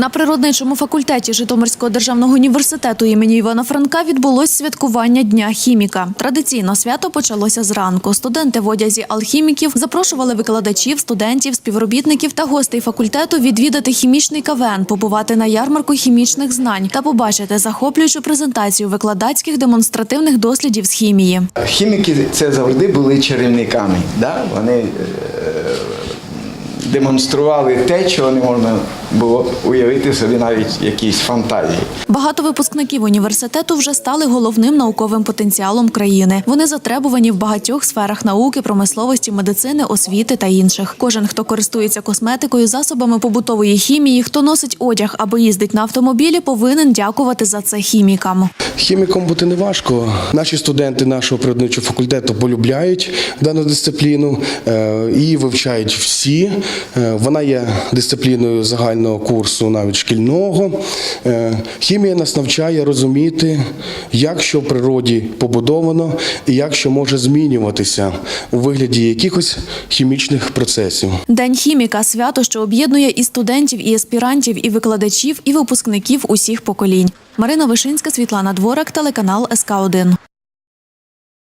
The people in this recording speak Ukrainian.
На природничому факультеті Житомирського державного університету імені Івана Франка відбулось святкування Дня хіміка. Традиційно свято почалося зранку. Студенти в одязі алхіміків запрошували викладачів, студентів, співробітників та гостей факультету відвідати хімічний КВН, побувати на ярмарку хімічних знань та побачити захоплюючу презентацію викладацьких демонстративних дослідів з хімії. Хіміки це завжди були чарівниками. Да? Вони е, демонстрували те, чого не можна було уявити собі навіть якісь фантазії. Багато випускників університету вже стали головним науковим потенціалом країни. Вони затребувані в багатьох сферах науки, промисловості, медицини, освіти та інших. Кожен, хто користується косметикою, засобами побутової хімії, хто носить одяг або їздить на автомобілі, повинен дякувати за це хімікам. Хіміком бути не важко. Наші студенти нашого природничого факультету полюбляють дану дисципліну е, і вивчають всі. Е, Вона є дисципліною загального курсу, навіть шкільного. Е, Хімія нас навчає розуміти, як що в природі побудовано і як що може змінюватися у вигляді якихось хімічних процесів. День хіміка свято, що об'єднує і студентів, і аспірантів, і викладачів, і випускників усіх поколінь. Марина Вишинська, Світлана Дворак, телеканал СК 1